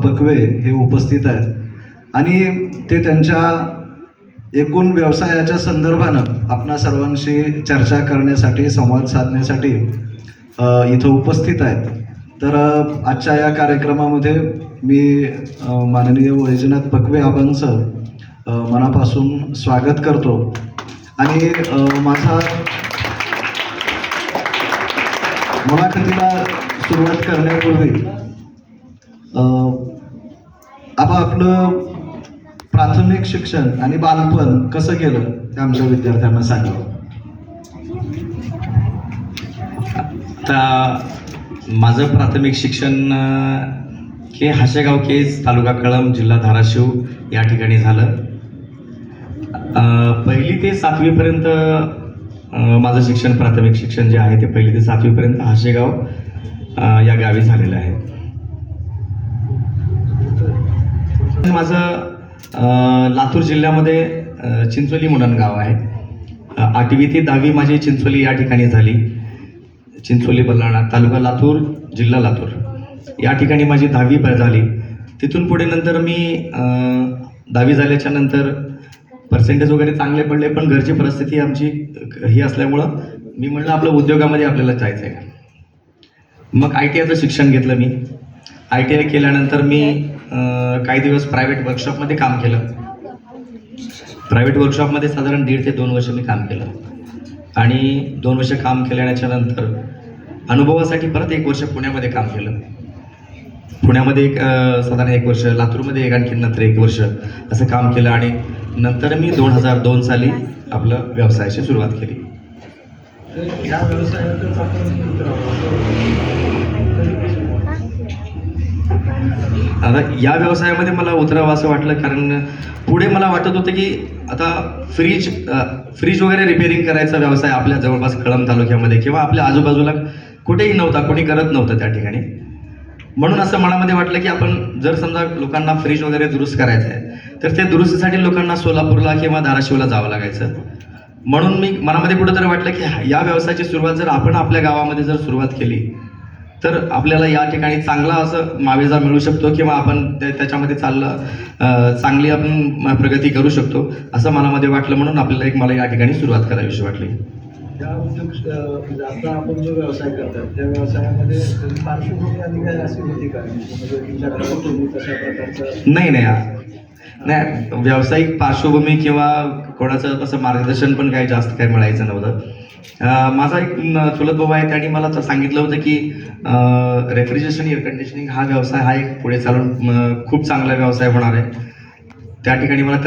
पकवे हे उपस्थित आहेत. आणि ते त्यांच्या एकूण व्यवसायाच्या संदर्भानं आपणा सर्वांशी चर्चा करण्यासाठी संवाद साधण्यासाठी इथं उपस्थित आहेत. तर आजच्या या कार्यक्रमामध्ये मी माननीय वैजनाथ पकवे आबांचं मनापासून स्वागत करतो. आणि माझा मुलाखतीला सुरुवात करण्यापूर्वी आता आपलं प्राथमिक शिक्षण आणि बालपण कसं केलं ते आमच्या विद्यार्थ्यांना सांगलं आता माझं प्राथमिक शिक्षण के हे हाशेगाव केज तालुका कळम जिल्हा धाराशिव या ठिकाणी झालं. पहिली ते सातवीपर्यंत माझं शिक्षण प्राथमिक शिक्षण जे आहे ते पहिली ते सातवीपर्यंत हाशेगाव या गावी झालेलं आहे. माझं लातूर जिल्ह्यामध्ये चिंचोली म्हणून गाव आहे. आठवी ते दहावी माझी चिंचोली या ठिकाणी झाली. चिंचोली बल्लाळा तालुका लातूर जिल्हा लातूर. या ठिकाणी माझी दहावी प- झाली. तिथून पुढे नंतर मी दहावी झाल्याच्यानंतर पर्सेंटेज वगैरे चांगले पडले पण घरची परिस्थिती आमची ही असल्यामुळं मी म्हणलं आपलं उद्योगामध्ये आपल्याला जायचं आहे मग आय टी आयचं शिक्षण घेतलं मी. आय टी आय केल्यानंतर मी काही दिवस प्रायव्हेट वर्कशॉपमध्ये काम केलं. प्रायव्हेट वर्कशॉपमध्ये साधारण दीड ते दोन वर्ष मी काम केलं. आणि दोन वर्ष काम केल्याच्यानंतर अनुभवासाठी परत एक वर्ष पुण्यामध्ये काम केलं. पुण्यामध्ये एक साधारण एक वर्ष लातूरमध्ये एक आणखी नंतर एक वर्ष असं काम केलं आणि नंतर मी दोन हजार दोन साली आपलं व्यवसायाची सुरुवात केली. या व्यवसायातच आता या व्यवसायामध्ये मला उतरावं असं वाटलं कारण पुढे मला वाटत होतं की आता फ्रीज फ्रीज वगैरे रिपेअरिंग करायचा व्यवसाय आपल्या जवळपास कळम तालुक्यामध्ये किंवा आपल्या आजूबाजूला कुठेही नव्हता कोणी करत नव्हतं त्या ठिकाणी. म्हणून असं मनामध्ये वाटलं की आपण जर समजा लोकांना फ्रीज वगैरे दुरुस्त करायचं आहे तर त्या दुरुस्तीसाठी लोकांना सोलापूरला किंवा धाराशिवला जावं लागायचं. म्हणून मी मनामध्ये कुठंतरी वाटलं की या व्यवसायाची सुरुवात जर आपण आपल्या गावामध्ये जर सुरुवात केली तर आपल्याला या ठिकाणी चांगला असं मावेजा मिळू शकतो किंवा आपण त्या- त्याच्यामध्ये चाललं चांगली आपण प्रगती करू शकतो असं मनामध्ये वाटलं म्हणून आपल्याला एक मला या ठिकाणी सुरुवात करावीशी वाटली. उद्योग म्हणजे आता आपण जो व्यवसाय करतात त्या व्यवसायामध्ये पार्श्वभूमी आणि काय अशी होती का? म्हणजे तुमच्या घरात तुम्ही कशा प्रकारचं नाही नाही नाही व्यावसायिक पार्श्वभूमी किंवा कोणाचं तसं मार्गदर्शन पण काही जास्त काही मिळायचं नव्हतं. माझा एक चुलत भाऊ आहे त्याने मला तर सांगितलं होतं की रेफ्रिजरेशन एअर कंडिशनिंग हा व्यवसाय हा एक पुढे चालून खूप चांगला व्यवसाय होणार आहे. त्या ठिकाणी मला